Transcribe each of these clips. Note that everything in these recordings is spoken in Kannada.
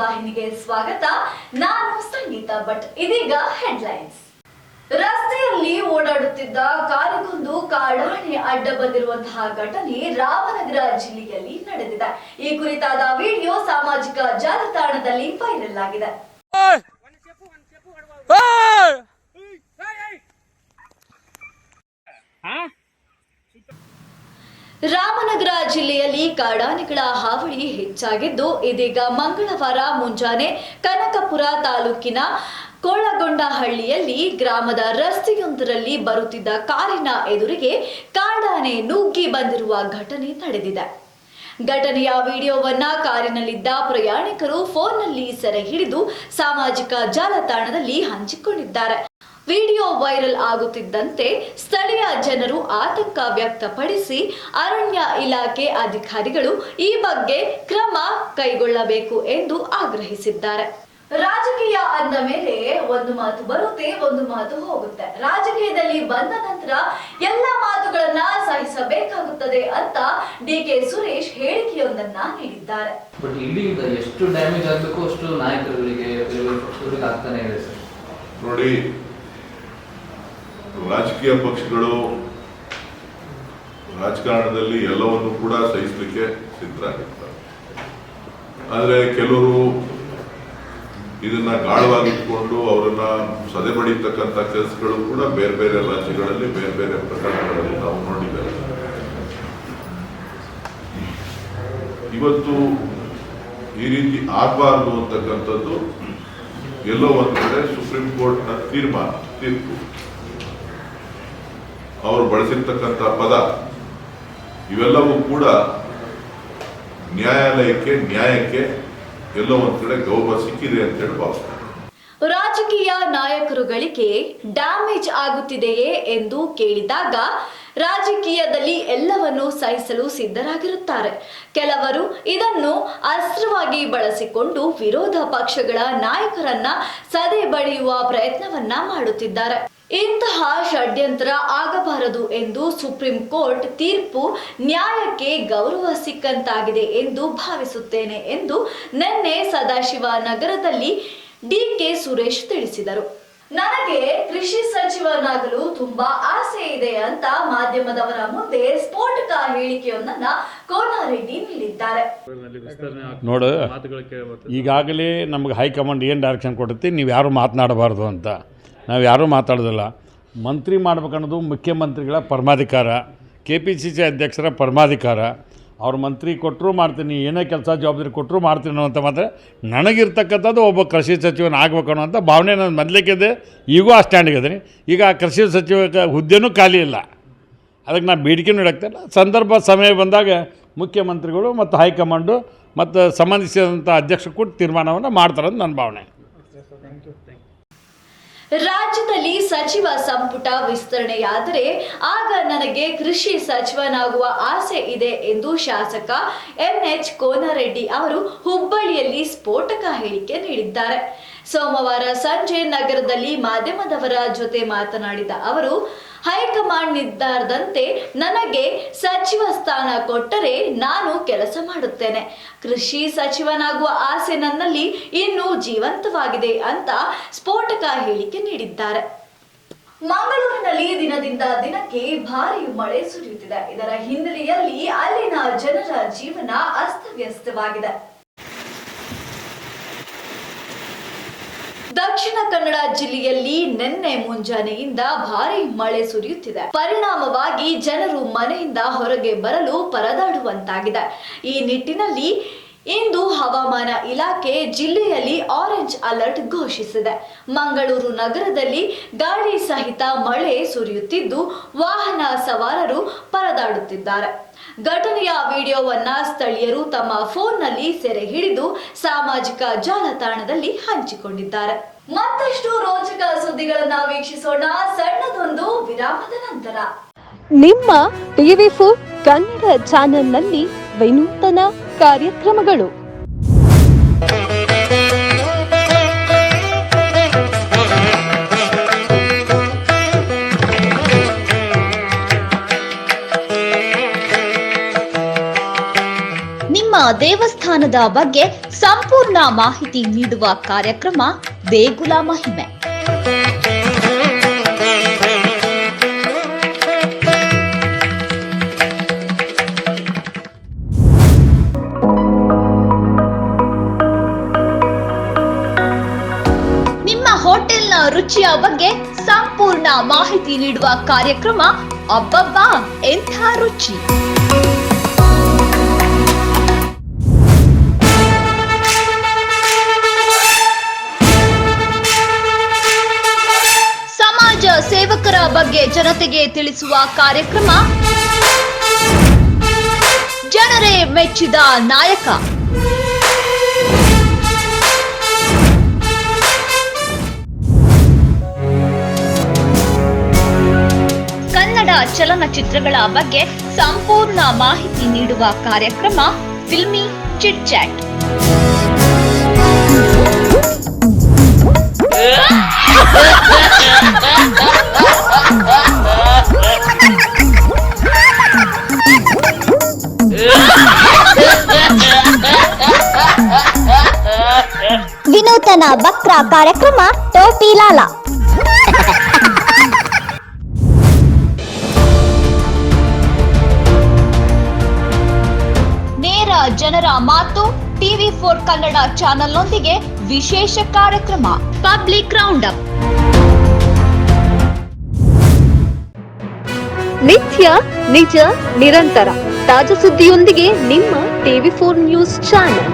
ವಾಹಿನಿಗೆ ಸ್ವಾಗತ ನಾನು ಸಂಗೀತ ಭಟ್ ಇದೀಗ ಹೆಡ್ಲೈನ್ಸ್ ರಸ್ತೆಯಲ್ಲಿ ಓಡಾಡುತ್ತಿದ್ದ ಕಾರಿಗೊಂದು ಕಾಡಾನೆ ಅಡ್ಡ ಬಂದಿರುವಂತಹ ಘಟನೆ ರಾಮನಗರ ಜಿಲ್ಲೆಯಲ್ಲಿ ನಡೆದಿದೆ ಈ ಕುರಿತಾದ ವಿಡಿಯೋ ಸಾಮಾಜಿಕ ಜಾಲತಾಣದಲ್ಲಿ ವೈರಲ್ ಆಗಿದೆ ರಾಮನಗರ ಜಿಲ್ಲೆಯಲ್ಲಿ ಕಾಡಾನೆಗಳ ಹಾವಳಿ ಹೆಚ್ಚಾಗಿದ್ದು, ಇದೀಗ ಮಂಗಳವಾರ ಮುಂಜಾನೆ ಕನಕಪುರ ತಾಲೂಕಿನ ಕೋಳಗೊಂಡಹಳ್ಳಿಯಲ್ಲಿ ಗ್ರಾಮದ ರಸ್ತೆಯೊಂದರಲ್ಲಿ ಬರುತ್ತಿದ್ದ ಕಾರಿನ ಎದುರಿಗೆ ಕಾಡಾನೆ ನುಗ್ಗಿ ಬಂದಿರುವ ಘಟನೆ ನಡೆದಿದೆ. ಘಟನೆಯ ವಿಡಿಯೋವನ್ನ ಕಾರಿನಲ್ಲಿದ್ದ ಪ್ರಯಾಣಿಕರು ಫೋನ್ನಲ್ಲಿ ಸೆರೆ ಹಿಡಿದು ಸಾಮಾಜಿಕ ಜಾಲತಾಣದಲ್ಲಿ ಹಂಚಿಕೊಂಡಿದ್ದಾರೆ. ವಿಡಿಯೋ ವೈರಲ್ ಆಗುತ್ತಿದ್ದಂತೆ ಸ್ಥಳೀಯ ಜನರು ಆತಂಕ ವ್ಯಕ್ತಪಡಿಸಿ ಅರಣ್ಯ ಇಲಾಖೆ ಅಧಿಕಾರಿಗಳು ಈ ಬಗ್ಗೆ ಕ್ರಮ ಕೈಗೊಳ್ಳಬೇಕು ಎಂದು ಆಗ್ರಹಿಸಿದ್ದಾರೆ. ರಾಜಕೀಯ ಅಂದ ಮೇಲೆ ಒಂದು ಮಾತು ಬರುತ್ತೆ ಒಂದು ಮಾತು ಹೋಗುತ್ತೆ. ರಾಜಕೀಯದಲ್ಲಿ ಬಂದ ನಂತರ ಎಲ್ಲ ಮಾತುಗಳನ್ನ ಸಹಿಸಬೇಕಾಗುತ್ತದೆ ಅಂತ ಡಿ ಕೆ ಸುರೇಶ್ ಹೇಳಿಕೆಯೊಂದನ್ನ ನೀಡಿದ್ದಾರೆ. ಬಟ್ ಇಲ್ಲಿ ಎಷ್ಟು ಡ್ಯಾಮೇಜ್ ಆಗಬೇಕು ಅಷ್ಟು ನಾಯಕರುಗಳಿಗೆ ಆಗ್ತಾನೆ ಇದೆ ಸರ್. ನೋಡಿ ರಾಜಕೀಯ ಪಕ್ಷಗಳು ರಾಜಕಾರಣದಲ್ಲಿ ಎಲ್ಲವನ್ನು ಕೂಡ ಸಹಿಸಲಿಕ್ಕೆ ಸಿದ್ಧರಾಗಿರ್ತಾರೆ. ಆದರೆ ಕೆಲವರು ಇದನ್ನ ಗಾಢವಾಗಿಟ್ಕೊಂಡು ಅವರನ್ನ ಸದೆ ಬಡಿತಕ್ಕಂಥ ಕೆಲಸಗಳು ಕೂಡ ಬೇರೆ ಬೇರೆ ರಾಜ್ಯಗಳಲ್ಲಿ, ಬೇರೆ ಬೇರೆ ಪ್ರಕರಣಗಳಲ್ಲಿ ನಾವು ನೋಡಿದ್ದೇವೆ. ಇವತ್ತು ಈ ರೀತಿ ಆಗಬಾರ್ದು ಅಂತಕ್ಕಂಥದ್ದು ಎಲ್ಲೋ ಒಂದು ಕಡೆ ಸುಪ್ರೀಂ ಕೋರ್ಟ್ನ ತೀರ್ಮಾನ, ತೀರ್ಪು. ಅವರು ಬಳಸಿರ್ತಕ್ಕಂಥ ಪದ, ಇವೆಲ್ಲವೂ ಕೂಡ ನ್ಯಾಯಾಲಯಕ್ಕೆ, ನ್ಯಾಯಕ್ಕೆ ಎಲ್ಲೋ ಒಂದ್ ಕಡೆ ಗೌರವ ಸಿಕ್ಕಿದೆ ಅಂತ ಹೇಳಿ ಭಾವಿಸ್ತಾರೆ. ರಾಜಕೀಯ ನಾಯಕರುಗಳಿಗೆ ಡ್ಯಾಮೇಜ್ ಆಗುತ್ತಿದೆಯೇ ಎಂದು ಕೇಳಿದಾಗ ರಾಜಕೀಯದಲ್ಲಿ ಎಲ್ಲವನ್ನು ಸಹಿಸಲು ಸಿದ್ಧರಾಗಿರುತ್ತಾರೆ. ಕೆಲವರು ಇದನ್ನು ಅಸ್ತ್ರವಾಗಿ ಬಳಸಿಕೊಂಡು ವಿರೋಧ ಪಕ್ಷಗಳ ನಾಯಕರನ್ನ ಸದೆ ಬಡಿಯುವ ಪ್ರಯತ್ನವನ್ನ ಮಾಡುತ್ತಿದ್ದಾರೆ. ಇಂತಹ ಷಡ್ಯಂತ್ರ ಆಗಬಾರದು ಎಂದು ಸುಪ್ರೀಂ ಕೋರ್ಟ್ ತೀರ್ಪು ನ್ಯಾಯಕ್ಕೆ ಗೌರವ ಸಿಕ್ಕಂತಾಗಿದೆ ಎಂದು ಭಾವಿಸುತ್ತೇನೆ ಎಂದು ನಿನ್ನೆ ಸದಾಶಿವ ನಗರದಲ್ಲಿ ಡಿಕೆ ಸುರೇಶ್ ತಿಳಿಸಿದರು. ನನಗೆ ಕೃಷಿ ಸಚಿವನಾಗಲು ತುಂಬಾ ಆಸೆ ಇದೆ ಅಂತ ಮಾಧ್ಯಮದವರ ಮುಂದೆ ಸ್ಫೋಟಕ ಹೇಳಿಕೆಯೊಂದನ್ನ ಕೋನಾರೆಡ್ಡಿ ನೀಡಿದ್ದಾರೆ. ನೋಡು, ಈಗಾಗಲೇ ನಮ್ಗೆ ಹೈಕಮಾಂಡ್ ಏನ್ ಡೈರೆಕ್ಷನ್ ಕೊಡುತ್ತೆ, ನೀವು ಯಾರು ಮಾತನಾಡಬಾರ್ದು ಅಂತ. ನಾವು ಯಾರೂ ಮಾತಾಡೋದಿಲ್ಲ. ಮಂತ್ರಿ ಮಾಡ್ಬೇಕನ್ನೋದು ಮುಖ್ಯಮಂತ್ರಿಗಳ ಪರಮಾಧಿಕಾರ ಕೆ ಪಿ ಸಿ ಸಿ ಅಧ್ಯಕ್ಷರ ಪರಮಾಧಿಕಾರ. ಅವ್ರ ಮಂತ್ರಿ ಕೊಟ್ಟರು ಮಾಡ್ತೀನಿ, ಏನೇ ಕೆಲಸ ಜವಾಬ್ದಾರಿ ಕೊಟ್ಟರು ಮಾಡ್ತೀನಿ ಅನ್ನೋಂಥ ಮಾತ್ರ ನನಗಿರ್ತಕ್ಕಂಥದ್ದು ಒಬ್ಬ ಕೃಷಿ ಸಚಿವನ ಆಗಬೇಕು ಅನ್ನೋಂಥ ಭಾವನೆ ನಾನು ಮೊದಲೇಕಿದೆ ಈಗೂ ಆ ಸ್ಟ್ಯಾಂಡಿಗೆ ಇದೀನಿ ಈಗ ಆ ಕೃಷಿ ಸಚಿವ ಹುದ್ದೆನೂ ಖಾಲಿ ಇಲ್ಲ. ಅದಕ್ಕೆ ನಾನು ಬೇಡಿಕೆನೂ ಇಡಕ್ತಿಲ್ಲ ಸಂದರ್ಭ ಸಮಯ ಬಂದಾಗ ಮುಖ್ಯಮಂತ್ರಿಗಳು ಮತ್ತು ಹೈಕಮಾಂಡು ಮತ್ತು ಸಂಬಂಧಿಸಿದಂಥ ಅಧ್ಯಕ್ಷರು ಕೂಡ ತೀರ್ಮಾನವನ್ನು ಮಾಡ್ತಾರೆ ಅಂತ ನನ್ನ ಭಾವನೆ. ರಾಜ್ಯದಲ್ಲಿ ಸಚಿವ ಸಂಪುಟ ವಿಸ್ತರಣೆಯಾದರೆ ಆಗ ನನಗೆ ಕೃಷಿ ಸಚಿವನಾಗುವ ಆಸೆ ಇದೆ ಎಂದು ಶಾಸಕ ಎಂಎಚ್ ಕೋನರೆಡ್ಡಿ ಅವರು ಹುಬ್ಬಳ್ಳಿಯಲ್ಲಿ ಸ್ಫೋಟಕ ಹೇಳಿಕೆ ನೀಡಿದ್ದಾರೆ. ಸೋಮವಾರ ಸಂಜೆ ನಗರದಲ್ಲಿ ಮಾಧ್ಯಮದವರ ಜೊತೆ ಮಾತನಾಡಿದ ಅವರು ಹೈಕಮಾಂಡ್ ನಿರ್ಧಾರದಂತೆ ನನಗೆ ಸಚಿವ ಸ್ಥಾನ ಕೊಟ್ಟರೆ ನಾನು ಕೆಲಸ ಮಾಡುತ್ತೇನೆ. ಕೃಷಿ ಸಚಿವನಾಗುವ ಆಸೆ ನನ್ನಲ್ಲಿ ಇನ್ನೂ ಜೀವಂತವಾಗಿದೆ ಅಂತ ಸ್ಫೋಟಕ ಹೇಳಿಕೆ ನೀಡಿದ್ದಾರೆ. ಮಂಗಳೂರಿನಲ್ಲಿ ದಿನದಿಂದ ದಿನಕ್ಕೆ ಭಾರಿ ಮಳೆ ಸುರಿಯುತ್ತಿದೆ. ಇದರ ಹಿನ್ನೆಲೆಯಲ್ಲಿ ಅಲ್ಲಿನ ಜನರ ಜೀವನ ಅಸ್ತವ್ಯಸ್ತವಾಗಿದೆ. ದಕ್ಷಿಣ ಕನ್ನಡ ಜಿಲ್ಲೆಯಲ್ಲಿ ನಿನ್ನೆ ಮುಂಜಾನೆಯಿಂದ ಭಾರಿ ಮಳೆ ಸುರಿಯುತ್ತಿದೆ. ಪರಿಣಾಮವಾಗಿ ಜನರು ಮನೆಯಿಂದ ಹೊರಗೆ ಬರಲು ಪರದಾಡುವಂತಾಗಿದೆ. ಈ ನಿಟ್ಟಿನಲ್ಲಿ ಇಂದು ಹವಾಮಾನ ಇಲಾಖೆ ಜಿಲ್ಲೆಯಲ್ಲಿ ಆರೆಂಜ್ ಅಲರ್ಟ್ ಘೋಷಿಸಿದೆ. ಮಂಗಳೂರು ನಗರದಲ್ಲಿ ಗಾಳಿ ಸಹಿತ ಮಳೆ ಸುರಿಯುತ್ತಿದ್ದು, ವಾಹನ ಸವಾರರು ಪರದಾಡುತ್ತಿದ್ದಾರೆ. ಘಟನೆಯ ವಿಡಿಯೋವನ್ನ ಸ್ಥಳೀಯರು ತಮ್ಮ ಫೋನ್ನಲ್ಲಿ ಸೆರೆ ಹಿಡಿದು ಸಾಮಾಜಿಕ ಜಾಲತಾಣದಲ್ಲಿ ಹಂಚಿಕೊಂಡಿದ್ದಾರೆ. ಮತ್ತಷ್ಟು ರೋಚಕ ಸುದ್ದಿಗಳನ್ನ ವೀಕ್ಷಿಸೋಣ. ಸಣ್ಣದೊಂದು ವಿರಾಮದ ನಂತರ. ನಿಮ್ಮ ಟಿವಿ ಫೋರ್ ಕನ್ನಡ ಚಾನೆಲ್ನಲ್ಲಿ ವಿನೂತನ ಕಾರ್ಯಕ್ರಮಗಳು. ನಿಮ್ಮ ದೇವಸ್ಥಾನದ ಬಗ್ಗೆ ಸಂಪೂರ್ಣ ಮಾಹಿತಿ ನೀಡುವ ಕಾರ್ಯಕ್ರಮ ದೇಗುಲ ಮಹಿಮೆ. ರುಚಿಯ ಬಗ್ಗೆ ಸಂಪೂರ್ಣ ಮಾಹಿತಿ ನೀಡುವ ಕಾರ್ಯಕ್ರಮ ಅಬ್ಬಬ್ಬಾ, ಎಂಥ ರುಚಿ. ಸಮಾಜ ಸೇವಕರ ಬಗ್ಗೆ ಜನತೆಗೆ ತಿಳಿಸುವ ಕಾರ್ಯಕ್ರಮ. ಜನರೇ ಮೆಚ್ಚಿದ ನಾಯಕ. ಕನ್ನಡ ಚಲನಚಿತ್ರಗಳ ಬಗ್ಗೆ ಸಂಪೂರ್ಣ ಮಾಹಿತಿ ನೀಡುವ ಕಾರ್ಯಕ್ರಮ ಫಿಲ್ಮಿ ಚಿಟ್ ಚಾಟ್. ವಿನೂತನ ವಕ್ರ ಕಾರ್ಯಕ್ರಮ ಟೋಪಿ ಲಾಲ. ಫೋರ್ ಕನ್ನಡ ಚಾನೆಲ್ನೊಂದಿಗೆ ವಿಶೇಷ ಕಾರ್ಯಕ್ರಮ ಪಬ್ಲಿಕ್ ರೌಂಡ್ ಅಪ್ ನಿತ್ಯ ನಿಜ ನಿರಂತರ. ತಾಜಾ ಸುದ್ದಿಯೊಂದಿಗೆ ನಿಮ್ಮ ಟಿವಿ ಫೋರ್ ನ್ಯೂಸ್ ಚಾನೆಲ್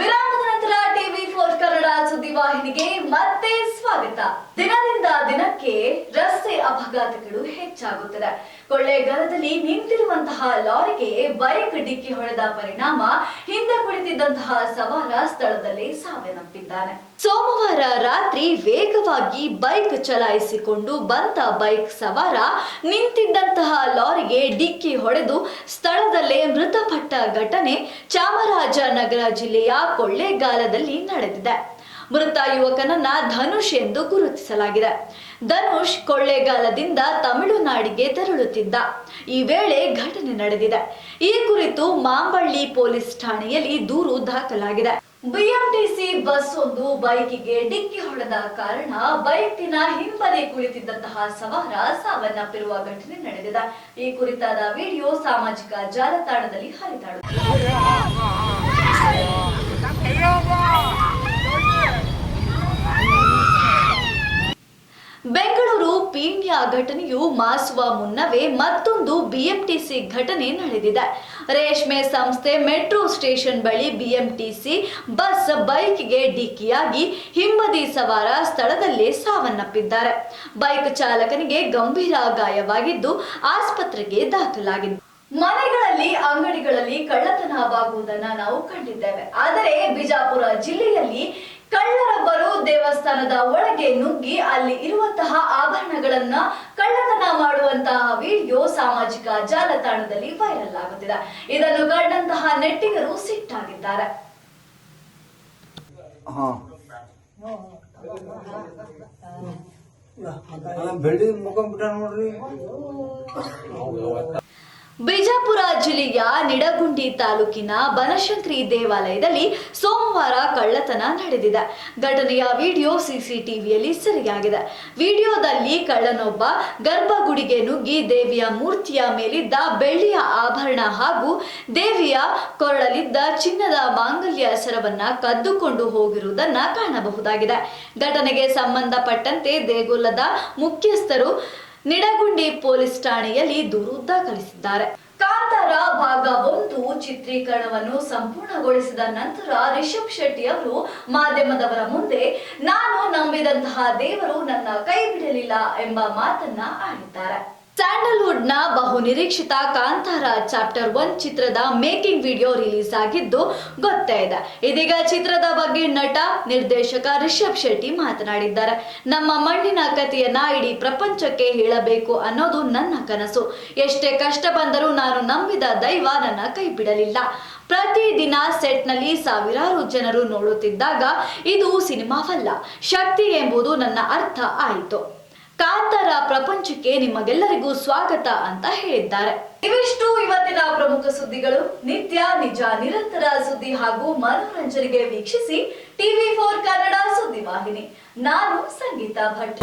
ವಿರಾಮದ ನಂತರ ಟಿವಿ ಫೋರ್ ಕನ್ನಡ ಸುದ್ದಿವಾಹಿನಿಗೆ ಮತ್ತೆ ಸ್ವಾಗತ. ದಿನದಿಂದ ದಿನಕ್ಕೆ ರಸ್ತೆ ಅಪಘಾತಗಳು ಹೆಚ್ಚಾಗುತ್ತಿದೆ. ಕೊಳ್ಳೇಗಾಲದಲ್ಲಿ ನಿಂತಿರುವಂತಹ ಲಾರಿಗೆ ಬೈಕ್ ಡಿಕ್ಕಿ ಹೊಡೆದ ಪರಿಣಾಮ ಹಿಂದೆ ಕುಳಿತಿದ್ದಂತಹ ಸವಾರ ಸ್ಥಳದಲ್ಲಿ ಸಾವನ್ನಪ್ಪಿದ್ದಾನೆ ಸೋಮವಾರ ರಾತ್ರಿ ವೇಗವಾಗಿ ಬೈಕ್ ಚಲಾಯಿಸಿಕೊಂಡು ಬಂದ ಬೈಕ್ ಸವಾರ ನಿಂತಿದ್ದಂತಹ ಲಾರಿಗೆ ಡಿಕ್ಕಿ ಹೊಡೆದು ಸ್ಥಳದಲ್ಲೇ ಮೃತಪಟ್ಟ ಘಟನೆ ಚಾಮರಾಜನಗರ ಜಿಲ್ಲೆಯ ಕೊಳ್ಳೇಗಾಲದಲ್ಲಿ ನಡೆದಿದೆ. ಮೃತ ಯುವಕನನ್ನ ಧನುಷ್ ಎಂದು ಗುರುತಿಸಲಾಗಿದೆ. ಧನುಷ್ ಕೊಳ್ಳೇಗಾಲದಿಂದ ತಮಿಳುನಾಡಿಗೆ ತೆರಳುತ್ತಿದ್ದ. ಈ ವೇಳೆ ಘಟನೆ ನಡೆದಿದೆ. ಈ ಕುರಿತು ಮಾಂಬಳ್ಳಿ ಪೊಲೀಸ್ ಠಾಣೆಯಲ್ಲಿ ದೂರು ದಾಖಲಾಗಿದೆ. ಬಿಎಂಟಿಸಿ ಬಸ್ ಒಂದು ಬೈಕಿಗೆ ಡಿಕ್ಕಿ ಹೊಡೆದ ಕಾರಣ ಬೈಕಿನ ಹಿಂಬದಿ ಕುಳಿತಿದ್ದಂತಹ ಸವಾರ ಸಾವನ್ನಪ್ಪಿರುವ ಘಟನೆ ನಡೆದಿದೆ. ಈ ಕುರಿತಾದ ವಿಡಿಯೋ ಸಾಮಾಜಿಕ ಜಾಲತಾಣದಲ್ಲಿ ಹರಿದಾಡುತ್ತಿದೆ. ಬೆಂಗಳೂರು ಪೀಣ್ಯ ಘಟನೆಯು ಮಾಸುವ ಮುನ್ನವೇ ಮತ್ತೊಂದು ಬಿಎಂಟಿಸಿ ಘಟನೆ ನಡೆದಿದೆ. ರೇಷ್ಮೆ ಸಂಸ್ಥೆ ಮೆಟ್ರೋ ಸ್ಟೇಷನ್ ಬಳಿ ಬಿಎಂಟಿಸಿ ಬಸ್ ಬೈಕ್ಗೆ ಡಿಕ್ಕಿಯಾಗಿ ಹಿಂಬದಿ ಸವಾರ ಸ್ಥಳದಲ್ಲೇ ಸಾವನ್ನಪ್ಪಿದ್ದಾರೆ. ಬೈಕ್ ಚಾಲಕನಿಗೆ ಗಂಭೀರ ಗಾಯವಾಗಿದ್ದು ಆಸ್ಪತ್ರೆಗೆ ದಾಖಲಾಗಿದೆ ಮನೆಗಳಲ್ಲಿ, ಅಂಗಡಿಗಳಲ್ಲಿ ಕಳ್ಳತನವಾಗುವುದನ್ನ ನಾವು ಕಂಡಿದ್ದೇವೆ. ಆದರೆ ಬಿಜಾಪುರ ಜಿಲ್ಲೆಯಲ್ಲಿ ಕಳ್ಳರೊಬ್ಬರು ದೇವಸ್ಥಾನದ ಒಳಗೆ ನುಗ್ಗಿ ಅಲ್ಲಿ ಇರುವಂತಹ ಆಭರಣಗಳನ್ನ ಕಳ್ಳತನ ಮಾಡುವಂತಹ ವಿಡಿಯೋ ಸಾಮಾಜಿಕ ಜಾಲತಾಣದಲ್ಲಿ ವೈರಲ್ ಆಗುತ್ತಿದೆ. ಇದನ್ನು ಕಂಡಂತಹ ನೆಟ್ಟಿಗರು ಸಿಟ್ಟಾಗಿದ್ದಾರೆ. ಬೆಳ್ಳಿ ಮುಖಂಬಿಟ್ಟ ನೋಡ್ರಿ. ಬಿಜಾಪುರ ಜಿಲ್ಲೆಯ ನಿಡಗುಂಡಿ ತಾಲೂಕಿನ ಬನಶಂಕರಿ ದೇವಾಲಯದಲ್ಲಿ ಸೋಮವಾರ ಕಳ್ಳತನ ನಡೆದಿದೆ. ಘಟನೆಯ ವಿಡಿಯೋ ಸಿಸಿಟಿವಿಯಲ್ಲಿ ಸೆರೆಯಾಗಿದೆ. ವಿಡಿಯೋದಲ್ಲಿ ಕಳ್ಳನೊಬ್ಬ ಗರ್ಭಗುಡಿಗೆ ನುಗ್ಗಿ ದೇವಿಯ ಮೂರ್ತಿಯ ಮೇಲಿದ್ದ ಬೆಳ್ಳಿಯ ಆಭರಣ ಹಾಗೂ ದೇವಿಯ ಕೊರಳಲಿದ್ದ ಚಿನ್ನದ ಮಾಂಗಲ್ಯ ಸರವನ್ನ ಕದ್ದುಕೊಂಡು ಹೋಗಿರುವುದನ್ನ ಕಾಣಬಹುದಾಗಿದೆ. ಘಟನೆಗೆ ಸಂಬಂಧಪಟ್ಟಂತೆ ದೇಗುಲದ ಮುಖ್ಯಸ್ಥರು ನಿಡಗುಂಡಿ ಪೊಲೀಸ್ ಠಾಣೆಯಲ್ಲಿ ದೂರು ದಾಖಲಿಸಿದ್ದಾರೆ ಕಾಂತಾರ ಭಾಗ ಒಂದು ಚಿತ್ರೀಕರಣವನ್ನು ಸಂಪೂರ್ಣಗೊಳಿಸಿದ ನಂತರ ರಿಷಬ್ ಶೆಟ್ಟಿ ಅವರು ಮಾಧ್ಯಮದವರ ಮುಂದೆ, ನಾನು ನಂಬಿದಂತಹ ದೇವರು ನನ್ನ ಕೈ ಬಿಡಲಿಲ್ಲ ಎಂಬ ಮಾತನ್ನ ಆಡಿದ್ದಾರೆ. ಸ್ಯಾಂಡಲ್ವುಡ್ನ ಬಹು ನಿರೀಕ್ಷಿತ ಕಾಂತಾರ ಚಾಪ್ಟರ್ ಒನ್ ಚಿತ್ರದ ಮೇಕಿಂಗ್ ವಿಡಿಯೋ ರಿಲೀಸ್ ಆಗಿದ್ದು ಗೊತ್ತೇ ಇದೆ. ಇದೀಗ ಚಿತ್ರದ ಬಗ್ಗೆ ನಟ, ನಿರ್ದೇಶಕ ರಿಷಬ್ ಶೆಟ್ಟಿ ಮಾತನಾಡಿದ್ದಾರೆ. ನಮ್ಮ ಮಣ್ಣಿನ ಕಥೆಯನ್ನ ಇಡೀ ಪ್ರಪಂಚಕ್ಕೆ ಹೇಳಬೇಕು ಅನ್ನೋದು ನನ್ನ ಕನಸು. ಎಷ್ಟೇ ಕಷ್ಟ ಬಂದರೂ ನಾನು ನಂಬಿದ ದೈವ ನನ್ನ ಕೈ ಬಿಡಲಿಲ್ಲ ಪ್ರತಿದಿನ ಸೆಟ್ನಲ್ಲಿ ಸಾವಿರಾರು ಜನರು ನೋಡುತ್ತಿದ್ದಾಗ ಇದು ಸಿನಿಮಾವಲ್ಲ, ಶಕ್ತಿ ಎಂಬುದು ನನ್ನ ಅರ್ಥ ಆಯಿತು. ಕಾಂತಾರ ಪ್ರಪಂಚಕ್ಕೆ ನಿಮಗೆಲ್ಲರಿಗೂ ಸ್ವಾಗತ ಅಂತ ಹೇಳಿದ್ದಾರೆ. ಇವಿಷ್ಟು ಇವತ್ತಿನ ಪ್ರಮುಖ ಸುದ್ದಿಗಳು. ನಿತ್ಯ, ನಿಜ, ನಿರಂತರ ಸುದ್ದಿ ಹಾಗೂ ಮನೋರಂಜನೆಗೆ ವೀಕ್ಷಿಸಿ ಟಿವಿ ಫೋರ್ ಕನ್ನಡ ಸುದ್ದಿ ವಾಹಿನಿ ನಾನು ಸಂಗೀತಾ ಭಟ್.